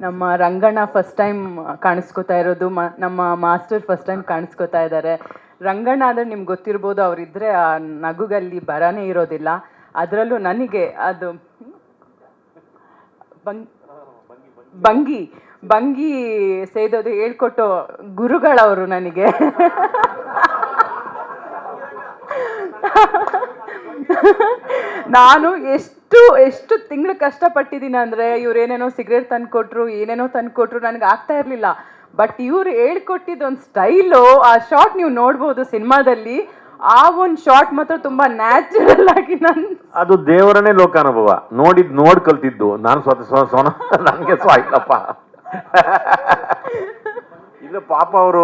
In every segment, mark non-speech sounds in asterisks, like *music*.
ನಮ್ಮ Ranganna first time ಕಾಣಿಸ್ಕೊತಾ ಇರೋದು, ಮ, ನಮ್ಮ ಮಾಸ್ಟರ್ ಫಸ್ಟ್ ಟೈಮ್ ಕಾಣಿಸ್ಕೊತಾ ಇದ್ದಾರೆ ರಂಗಣ್ಣ ಅಂದರೆ ನಿಮ್ಗೆ ಗೊತ್ತಿರ್ಬೋದು ಅವರಿದ್ದರೆ ಆ ನಗುಗಲ್ಲಿ ಬರನೇ ಇರೋದಿಲ್ಲ. ಅದರಲ್ಲೂ ನನಗೆ ಅದು ಬಂಗಿ ಬಂಗಿ ಸೇದೋದು ಹೇಳ್ಕೊಟ್ಟು ಗುರುಗಳವರು ನನಗೆ. ನಾನು ಎಷ್ಟು ಎಷ್ಟು ತಿಂಗಳು ಕಷ್ಟಪಟ್ಟಿದ್ದೀನಿ ಅಂದರೆ ಇವ್ರು ಏನೇನೋ ಸಿಗರೇಟ್ ತಂದ್ಕೊಟ್ರು ಏನೇನೋ ತಂದ್ಕೊಟ್ರು ನನಗೆ ಆಗ್ತಾ ಇರಲಿಲ್ಲ. ಬಟ್ ಇವ್ರು ಹೇಳ್ಕೊಟ್ಟಿದ್ದು ಒಂದು ಸ್ಟೈಲು ಆ ಶಾರ್ಟ್ ನೀವು ನೋಡ್ಬೋದು ಸಿನಿಮಾದಲ್ಲಿ. ಆ ಒಂದು ಶಾರ್ಟ್ ಮಾತ್ರ ತುಂಬಾ ನ್ಯಾಚುರಲ್ ಆಗಿ ನನ್ನ ಅದು ದೇವರನೇ ಲೋಕಾನುಭವ. ನೋಡಿದ್ ನೋಡ್ ಕಲ್ತಿದ್ದು. ನಾನು ಸ್ವತಃ ಸ್ವ ಸ್ವನ ನನಗೆ ಸ್ವ *laughs* ಇಲ್ಲ ಪಾಪ ಅವರು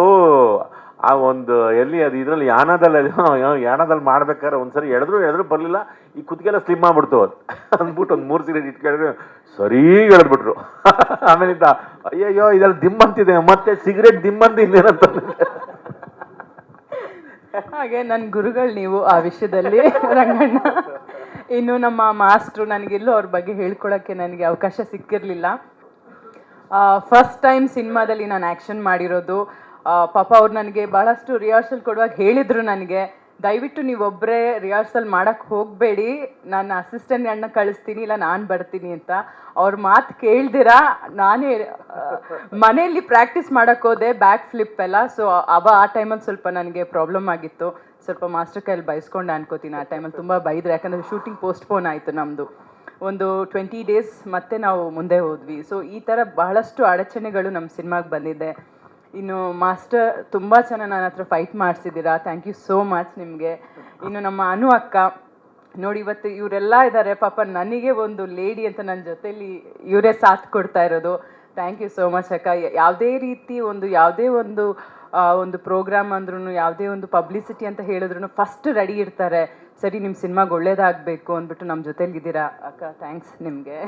ಆ ಒಂದು ಎಲ್ಲಿ ಅದು ಇದರಲ್ಲಿ ಯಾನದಲ್ಲಿ *laughs* ಯಾನದಲ್ಲಿ ಮಾಡ್ಬೇಕಾದ್ರೆ ಒಂದ್ಸರಿ ಎಳೆದ್ರು ಎಳೆದ್ರು ಬರಲಿಲ್ಲ. ಈ ಕುತ್ತಿಗೆಲ್ಲ ಸ್ಲಿಮ್ ಆಗ್ಬಿಡ್ತು ಅದು *laughs* ಅಂದ್ಬಿಟ್ಟು ಒಂದು ಮೂರು ಸಿಗರೇಟ್ ಇಟ್ಕೊಂಡ್ರೆ ಸರಿ ಎಳೆದ್ಬಿಟ್ರು. *laughs* ಆಮೇಲಿಂದ, ಅಯ್ಯಯ್ಯೋ ಇದೆಲ್ಲ ದಿಮ್ಮಂತಿದೆ ಮತ್ತೆ ಸಿಗರೇಟ್ ದಿಮ್ ಅಂತ ಇನ್ನೇನಂತ ಹಾಗೆ ನನ್ನ ಗುರುಗಳು ನೀವು ಆ ವಿಷಯದಲ್ಲಿ, ರಂಗಣ್ಣ. ಇನ್ನು ನಮ್ಮ ಮಾಸ್ಟ್ರು ನನಗೆಲ್ಲೂ ಅವ್ರ ಬಗ್ಗೆ ಹೇಳ್ಕೊಳಕ್ಕೆ ನನಗೆ ಅವಕಾಶ ಸಿಕ್ಕಿರಲಿಲ್ಲ. ಫಸ್ಟ್ ಟೈಮ್ ಸಿನಿಮಾದಲ್ಲಿ ನಾನು ಆ್ಯಕ್ಷನ್ ಮಾಡಿರೋದು. ಪಾಪ ಅವ್ರು ನನಗೆ ಬಹಳಷ್ಟು ರಿಹರ್ಸಲ್ ಕೊಡುವಾಗ ಹೇಳಿದರು ನನಗೆ, ದಯವಿಟ್ಟು ನೀವೊಬ್ಬರೇ ರಿಹರ್ಸಲ್ ಮಾಡೋಕ್ಕೆ ಹೋಗಬೇಡಿ ನಾನು ಅಸಿಸ್ಟೆಂಟ್ ಅಣ್ಣ ಕಳಿಸ್ತೀನಿ, ಇಲ್ಲ ನಾನು ಬರ್ತೀನಿ ಅಂತ. ಅವ್ರ ಮಾತು ಕೇಳ್ದಿರ, ನಾನೇ ಮನೆಯಲ್ಲಿ ಪ್ರಾಕ್ಟೀಸ್ ಮಾಡೋಕ್ಕೆ ಹೋದೆ ಬ್ಯಾಕ್ ಫ್ಲಿಪ್ ಎಲ್ಲ. ಸೊ ಅವ ಆ ಟೈಮಲ್ಲಿ ಸ್ವಲ್ಪ ನನಗೆ ಪ್ರಾಬ್ಲಮ್ ಆಗಿತ್ತು. ಸ್ವಲ್ಪ ಮಾಸ್ಟರ್ ಕೈಯಲ್ಲಿ ಬೈಸ್ಕೊಂಡು ಅನ್ಕೋತೀನಿ, ಆ ಟೈಮಲ್ಲಿ ತುಂಬ ಬೈದ್ರೆ. ಯಾಕಂದರೆ ಶೂಟಿಂಗ್ ಪೋಸ್ಟ್ಪೋನ್ ಆಯಿತು ನಮ್ಮದು ಒಂದು ಟ್ವೆಂಟಿ ಡೇಸ್ ಮತ್ತೆ ನಾವು ಮುಂದೆ ಹೋದ್ವಿ. ಸೊ ಈ ಥರ ಬಹಳಷ್ಟು ಅಡಚಣೆಗಳು ನಮ್ಮ ಸಿನಿಮಾಗೆ ಬಂದಿದೆ. ಇನ್ನು ಮಾಸ್ಟರ್ ತುಂಬ ಚೆನ್ನಾಗಿ ನನ್ನ ಹತ್ರ ಫೈಟ್ ಮಾಡಿಸಿದ್ದೀರಾ? ಥ್ಯಾಂಕ್ ಯು ಸೋ ಮಚ್ ನಿಮಗೆ. ಇನ್ನು ನಮ್ಮ ಅನು ಅಕ್ಕ, ನೋಡಿ ಇವತ್ತು ಇವರೆಲ್ಲ ಇದ್ದಾರೆ ಪಾಪ ನನಗೆ ಒಂದು ಲೇಡಿ ಅಂತ ನನ್ನ ಜೊತೆಲಿ ಇವರೇ ಸಾಥ್ ಕೊಡ್ತಾ ಇರೋದು. ಥ್ಯಾಂಕ್ ಯು ಸೋ ಮಚ್ ಅಕ್ಕ. ಯಾವುದೇ ರೀತಿ ಒಂದು, ಯಾವುದೇ ಒಂದು ಒಂದು ಪ್ರೋಗ್ರಾಮ್ ಅಂದ್ರೂ ಯಾವುದೇ ಒಂದು ಪಬ್ಲಿಸಿಟಿ ಅಂತ ಹೇಳಿದ್ರು ಫಸ್ಟ್ ರೆಡಿ ಇರ್ತಾರೆ. ಸರಿ ನಿಮ್ಮ ಸಿನಿಮಾಗೆ ಒಳ್ಳೇದಾಗಬೇಕು ಅಂದ್ಬಿಟ್ಟು ನಮ್ಮ ಜೊತೆಲಿ ಇದ್ದೀರಾ? ಅಕ್ಕ ಥ್ಯಾಂಕ್ಸ್ ನಿಮಗೆ.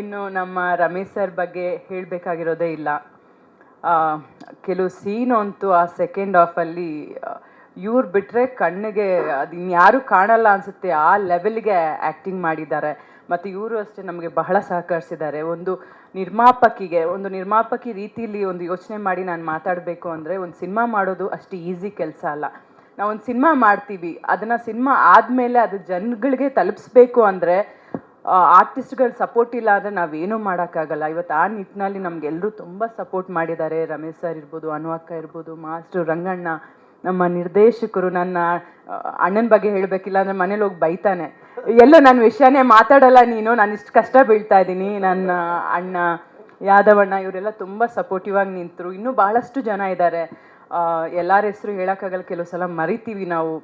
ಇನ್ನು ನಮ್ಮ ರಮೇಶ್ ಸರ್ ಬಗ್ಗೆ ಹೇಳಬೇಕಾಗಿರೋದೇ ಇಲ್ಲ. ಕೆಲವು ಸೀನ್ ಅಂತೂ ಆ ಸೆಕೆಂಡ್ ಹಾಫಲ್ಲಿ ಇವ್ರು ಬಿಟ್ಟರೆ ಕಣ್ಣಿಗೆ ಅದು ಇನ್ಯಾರೂ ಕಾಣಲ್ಲ ಅನಿಸುತ್ತೆ. ಆ ಲೆವೆಲ್ಗೆ ಆ್ಯಕ್ಟಿಂಗ್ ಮಾಡಿದ್ದಾರೆ. ಮತ್ತು ಇವರು ಅಷ್ಟೇ ನಮಗೆ ಬಹಳ ಸಹಕರಿಸಿದ್ದಾರೆ. ಒಂದು ನಿರ್ಮಾಪಕಿಗೆ, ಒಂದು ನಿರ್ಮಾಪಕಿ ರೀತಿಯಲ್ಲಿ ಒಂದು ಯೋಚನೆ ಮಾಡಿ ನಾನು ಮಾತಾಡಬೇಕು ಅಂದರೆ ಒಂದು ಸಿನಿಮಾ ಮಾಡೋದು ಅಷ್ಟು ಈಸಿ ಕೆಲಸ ಅಲ್ಲ. ನಾವು ಒಂದು ಸಿನಿಮಾ ಮಾಡ್ತೀವಿ. ಅದನ್ನು ಸಿನಿಮಾ ಆದಮೇಲೆ ಅದು ಜನಗಳಿಗೆ ತಲುಪಿಸ್ಬೇಕು ಅಂದರೆ ಆರ್ಟಿಸ್ಟ್ಗಳ ಸಪೋರ್ಟ್ ಇಲ್ಲ ಅಂದರೆ ನಾವೇನೂ ಮಾಡೋಕ್ಕಾಗಲ್ಲ. ಇವತ್ತು ಆ ನಿಟ್ಟಿನಲ್ಲಿ ನಮಗೆಲ್ಲರೂ ತುಂಬ ಸಪೋರ್ಟ್ ಮಾಡಿದ್ದಾರೆ. ರಮೇಶ್ ಸರ್ ಇರ್ಬೋದು ಅನು ಅಕ್ಕ ಇರ್ಬೋದು, ಮಾಸ್ಟ್ರು ರಂಗಣ್ಣ, ನಮ್ಮ ನಿರ್ದೇಶಕರು, ನನ್ನ ಅಣ್ಣನ ಬಗ್ಗೆ ಹೇಳಬೇಕಿಲ್ಲ ಅಂದರೆ ಮನೇಲಿ ಹೋಗಿ ಬೈತಾನೆ. ಎಲ್ಲೋ ನನ್ನ ವಿಷಯನೇ ಮಾತಾಡಲ್ಲ ನೀನು, ನಾನು ಇಷ್ಟು ಕಷ್ಟ ಬೀಳ್ತಾ ಇದ್ದೀನಿ. ನನ್ನ ಅಣ್ಣ ಯಾದವಣ್ಣ ಇವರೆಲ್ಲ ತುಂಬ ಸಪೋರ್ಟಿವ್ ಆಗಿ ನಿಂತರು. ಇನ್ನೂ ಭಾಳಷ್ಟು ಜನ ಇದ್ದಾರೆ. ಎಲ್ಲರ ಹೆಸರು ಹೇಳೋಕ್ಕಾಗಲ್ಲ, ಕೆಲವು ಸಲ ಮರಿತೀವಿ ನಾವು.